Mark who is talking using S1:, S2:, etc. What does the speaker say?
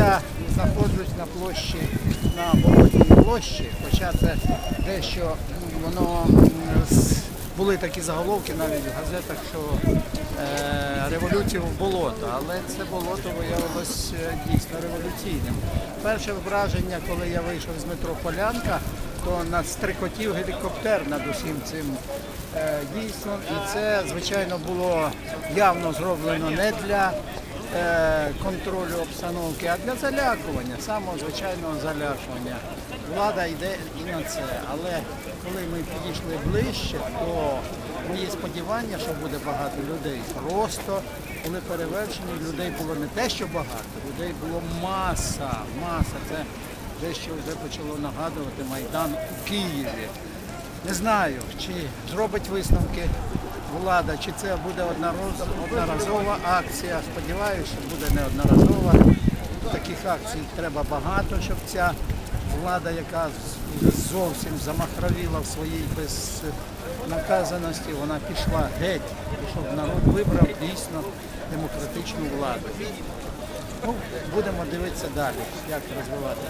S1: я знаходжусь на площі, на Болотній площі, хоча це дещо воно були такі заголовки навіть в газетах, що е, революція в болото, але це болото виявилось е, дійсно революційним. Перше враження, коли я вийшов з метро Полянка, то настрикотів гелікоптер над усім цим е, дійством. І це, звичайно, було явно зроблено не для контролю обстановки, а для залякування, самого звичайного залякування. Влада йде і на це. Але коли ми підійшли ближче, то мої сподівання, що буде багато людей, просто були перевершені. Людей було не те, що багато, людей було маса. Маса. Це дещо вже почало нагадувати Майдан у Києві. Не знаю, чи зробить висновки влада, чи це буде одноразова акція. Сподіваюся, що буде неодноразова. Таких акцій треба багато, щоб ця влада, яка зовсім замахровіла в своїй безнаказаності, вона пішла геть, щоб народ вибрав дійсно демократичну владу. Ну, будемо дивитися далі, як розвивати.